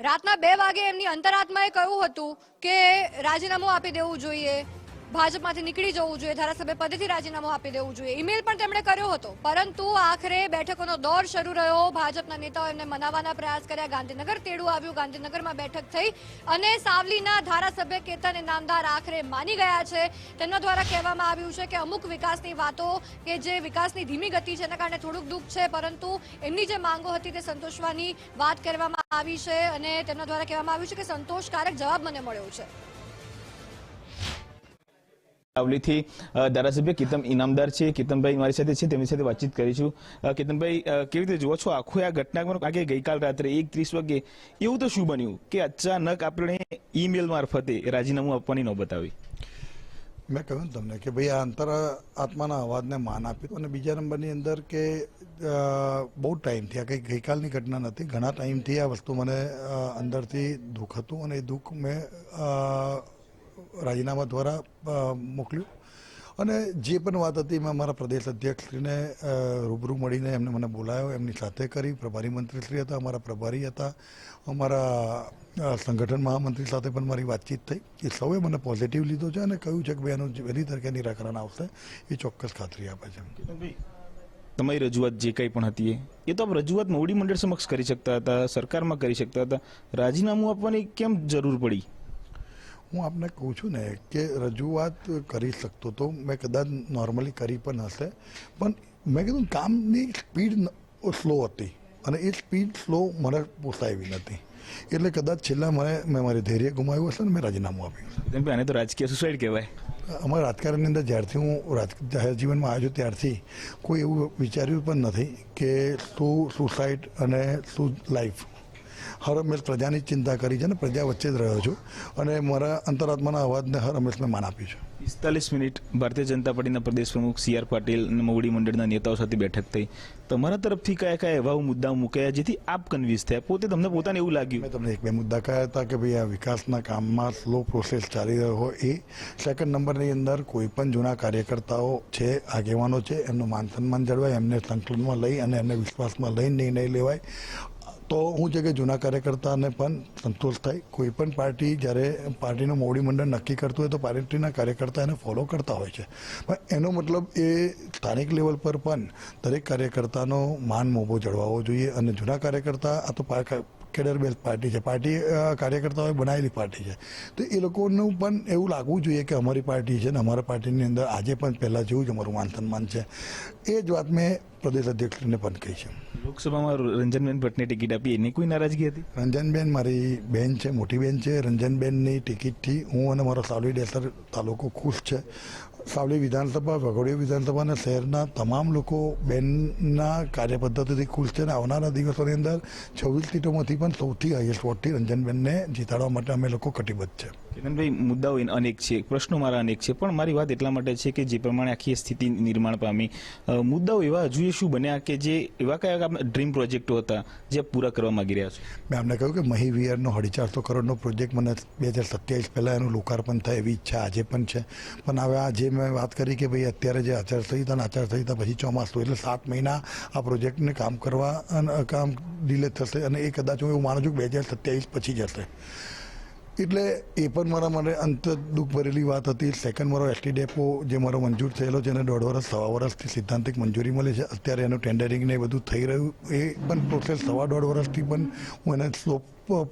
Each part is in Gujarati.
રાતના બે વાગે એમની અંતરાત્માએ કહ્યું હતું કે રાજીનામું આપી દેવું જોઈએ. ભાજપમાંથી નીકળી જવું જોઈએ, ધારાસભ્ય પદેથી રાજીનામું આપી દેવું જોઈએ. ઈમેલ પણ તેમણે કર્યો હતો. પરંતુ આખરે બેઠકોનો દોર શરૂ રહ્યો. ભાજપના નેતાઓ એમને મનાવવાના પ્રયાસ કર્યા. ગાંધીનગર તેડું આવ્યું. ગાંધીનગરમાં બેઠક થઈ અને સાવલીના ધારાસભ્ય કેતન નામદાર આખરે માની ગયા છે. તેમના દ્વારા કહેવામાં આવ્યું છે કે અમુક વિકાસની વાતો કે જે વિકાસની ધીમી ગતિ છે, એના કારણે થોડુંક દુઃખ છે, પરંતુ એમની જે માંગો હતી તે સંતોષવાની વાત કરવામાં આવી છે અને તેમના દ્વારા કહેવામાં આવ્યું છે કે સંતોષકારક જવાબ મને મળ્યો છે. સાવલીથી અ, ધારાસભ્ય કિતમ ઇનામદાર છે. કિતનભાઈ મારી સાથે છે તેમની સાથે વાતચીત કરીશું કિતનભાઈ કેવી રીતે જુઓ છો? આખું આ ઘટનાક્રમ કે ગઈકાલ રાત્રે એક ત્રીસ વાગે એવું તો શું બન્યું કે અચાનક આપણે ઈમેલ મારફતે રાજીનામું આપવાની નોબત આવી? મેં કહ્યું તમને કે ભાઈ આ અંતર આત્માના અવાજને માન આપ્યું અને બીજા નંબરની અંદર કે બહુ ટાઈમથી આ કંઈ ગઈકાલની ઘટના નથી. ઘણા ટાઈમથી આ વસ્તુ મને અંદરથી દુઃખ હતું અને એ દુઃખ મેં રાજીનામા દ્વારા મોકલ્યું. અને જે પણ વાત હતી, મેં મારા પ્રદેશ અધ્યક્ષશ્રીને રૂબરૂ મળીને એમને મને બોલાયો. એમની સાથે કરી. પ્રભારી મંત્રીશ્રી હતા, અમારા પ્રભારી હતા. અમારા સંગઠન મહામંત્રી સાથે પણ મારી વાતચીત થઈ. એ સૌએ મને પોઝિટિવ લીધો છે અને કહ્યું છે કે એનું વહેલી તરીકે નિરાકરણ આવશે. એ ચોક્કસ ખાતરી આપે છે તમારી રજૂઆત જે કંઈ પણ હતી એ તો આપ રજૂઆત મોવડી મંડળ સમક્ષ કરી શકતા હતા, સરકારમાં કરી શકતા હતા. રાજીનામું આપવાની કેમ જરૂર પડી? હું આપને કહું છું ને કે રજૂઆત કરી શકતો તો મેં કદાચ નોર્મલી કરી પણ હશે. પણ મેં કીધું કામની સ્પીડ સ્લો હતી અને એ સ્પીડ સ્લો મને પોસાવી નથી. એટલે કદાચ છેલ્લા મને મેં મારી ધૈર્ય ગુમાવ્યું હશે ને મેં રાજીનામું આપ્યું કેતનભાઈ આને તો રાજકીય સુસાઇડ કહેવાય. અમારા રાજકારણની અંદર જ્યારથી હું રાજ જાહેર જીવનમાં આવ્યો છું ત્યારથી કોઈ એવું વિચાર્યું પણ નથી કે શું સુસાઇડ અને શું લાઈફ હર હંમેશ પ્રજાની જ ચિંતા કરી છે અને પ્રજા વચ્ચે જ રહ્યો છું અને મારા અંતરાત્માના અવાજને હર હંમેશ મેં માન આપ્યું છે. પિસ્તાલીસ મિનિટ ભારતીય જનતા પાર્ટીના પ્રદેશ પ્રમુખ સી આર પાટીલ અને મોવડી મંડળના નેતાઓ સાથે બેઠક થઈ. તમારા તરફથી કયા કયા એવા મુદ્દાઓ મૂકાયા જેથી આપ કન્વિન્સ થયા? પોતે તમને પોતાને એવું લાગ્યું? મેં તમને એક બે મુદ્દા કહ્યા હતા કે ભાઈ આ વિકાસના કામમાં સ્લો પ્રોસેસ ચાલી રહ્યો હોય એ. સેકન્ડ નંબરની અંદર કોઈ પણ જૂના કાર્યકર્તાઓ છે આગેવાનો છે એમનું માન સન્માન જળવાય એમને સંકલનમાં લઈ અને એમને વિશ્વાસમાં લઈને નિર્ણય લેવાય. તો હું છે કે જૂના કાર્યકર્તાને પણ સંતોષ થાય. કોઈ પણ પાર્ટી જ્યારે પાર્ટીનું મોવડી મંડળ નક્કી કરતું હોય તો પાર્ટીના કાર્યકર્તા એને ફોલો કરતા હોય છે. પણ એનો મતલબ એ સ્થાનિક લેવલ પર પણ દરેક કાર્યકર્તાનો માન મોભો જળવાવો જોઈએ અને જૂના કાર્યકર્તા આ તો કેડર બેલ્ટ પાર્ટી છે. પાર્ટી કાર્યકર્તાઓએ બનાવેલી પાર્ટી છે. તો એ લોકોનું પણ એવું લાગવું જોઈએ કે અમારી પાર્ટી છે ને અમારા પાર્ટીની અંદર આજે પણ પહેલાં જેવું જ અમારું માન સન્માન છે. એ જ વાત મેં પ્રદેશ અધ્યક્ષને પણ કહી છે. લોકસભામાં રંજનબેન ભટ્ટને ટિકિટ આપી એની કોઈ નારાજગી હતી? રંજનબેન મારી બેન છે મોટી બેન છે. રંજનબેનની ટિકિટથી હું અને મારો સાવલી ડેસર તાલુકો ખુશ છે. સાવલી વિધાનસભા વઘોડિયા વિધાનસભા અને શહેરના તમામ લોકો બેનના કાર્યપદ્ધતિથી ખુશ છે અને આવનારા દિવસોની અંદર છવ્વીસ સીટોમાંથી પણ સૌથી હાઈએસ્ટ વોટથી રંજનબેનને જીતાડવા માટે અમે લોકો કટિબદ્ધ છે. કિરણભાઈ મુદ્દાઓ અનેક છે પ્રશ્નો મારા અનેક છે પણ મારી વાત એટલા માટે છે કે જે પ્રમાણે આખી સ્થિતિ નિર્માણ પામી મુદ્દાઓ એવા હજુ એ શું બન્યા કે જે એવા કયા ડ્રીમ પ્રોજેક્ટો હતા જે પૂરા કરવા માંગી રહ્યા છે? મેં અમને કહ્યું કે મહી વિયરનો અઢી ચારસો કરોડનો પ્રોજેક્ટ મને બે હજાર સત્યાવીસ પહેલાં એનું લોકાર્પણ થાય એવી ઈચ્છા આજે પણ છે. પણ હવે આ જે મેં વાત કરી કે ભાઈ અત્યારે જે આચારસંહિતા અને આચારસંહિતા પછી ચોમાસું એટલે સાત મહિના આ પ્રોજેક્ટને કામ કરવા અને, કામ ડિલે થશે અને એ કદાચ હું એવું માનું છું કે બે હજાર સત્યાવીસ પછી જશે એટલે એ પણ મારા માટે અંત દુઃખ ભરેલી વાત હતી. સેકન્ડ મારો એસટી ડેપો જે મારો મંજૂર થયેલો છે એને દોઢ વર્ષ સવા વર્ષથી સિદ્ધાંતિક મંજૂરી મળી છે. અત્યારે એનું ટેન્ડરિંગ ને બધું થઈ રહ્યું. એ પણ પ્રોસેસ સવા દોઢ વર્ષથી પણ હું એને સ્લો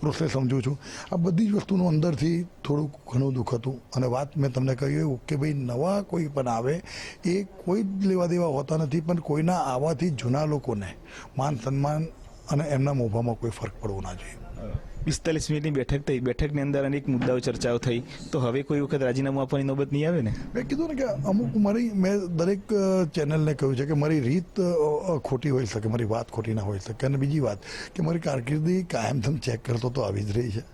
પ્રોસેસ સમજું છું. આ બધી જ વસ્તુનું અંદરથી થોડુંક ઘણું દુઃખ હતું. અને વાત મેં તમને કહ્યું એવું કે ભાઈ નવા કોઈ પણ આવે, એ કોઈ જ લેવા દેવા હોતા નથી, પણ કોઈના આવવાથી જૂના લોકોને માન સન્માન અને એમના મોભામાં કોઈ ફરક પડવો ના જોઈએ. પિસ્તાલીસ મિનિટની બેઠક થઈ. બેઠકની અંદર અનેક મુદ્દાઓ ચર્ચાઓ થઈ. તો હવે કોઈ વખત રાજીનામું આપવાની નોબત નહીં આવે ને? મેં કીધું ને કે અમુક મારી, મેં દરેક ચેનલને કહ્યું છે કે મારી રીત ખોટી હોઈ શકે, મારી વાત ખોટી ના હોઈ શકે. અને બીજી વાત કે મારી કારકિર્દી કાયમધમ ચેક કરતો તો આવી જ રહી છે.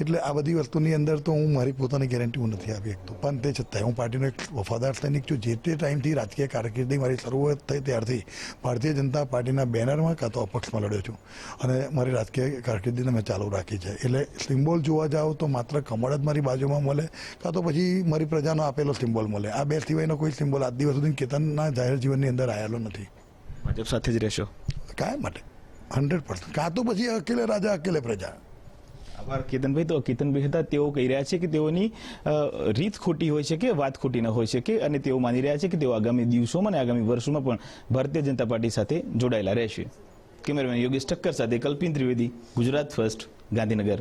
એટલે આ બધી વસ્તુની અંદર તો હું મારી પોતાની ગેરંટી હું નથી આપી શકતો. પણ તે છતાંય હું પાર્ટીનો એક વફાદાર સૈનિક છું. જે તે ટાઈમથી રાજકીય કારકિર્દી મારી શરૂઆત થઈ ત્યારથી ભારતીય જનતા પાર્ટીના બેનરમાં કાં તો અપક્ષમાં લડ્યો છું. અને મારી રાજકીય કારકિર્દીને મેં ચાલુ રાખી. છે એટલે સિમ્બોલ જોવા જાઓ તો માત્ર કમળ જ મારી બાજુમાં મળે કાં તો પછી મારી પ્રજાનો આપેલો સિમ્બોલ મળે. આ બે સિવાયનો કોઈ સિમ્બોલ આજ દિવસ સુધી કેતનના જાહેર જીવનની અંદર આવેલો નથી. ભાજપ સાથે જ રહેશો? કાંઈ માટે? હંડ્રેડ પર્સન્ટ કાં તો પછી અકેલે રાજા અકેલે પ્રજા. આભાર કેતનભાઈ. તો કેતનભાઈ હતા તેઓ કહી રહ્યા છે કે તેઓની રીત ખોટી હોય છે કે વાત ખોટી ન હોય છે કે અને તેઓ માની રહ્યા છે કે તેઓ આગામી દિવસોમાં અને આગામી વર્ષોમાં પણ ભારતીય જનતા પાર્ટી સાથે જોડાયેલા રહેશે. કેમેરામેન યોગેશ ઠક્કર સાથે કલ્પિન ત્રિવેદી ગુજરાત ફર્સ્ટ. ગાંધીનગર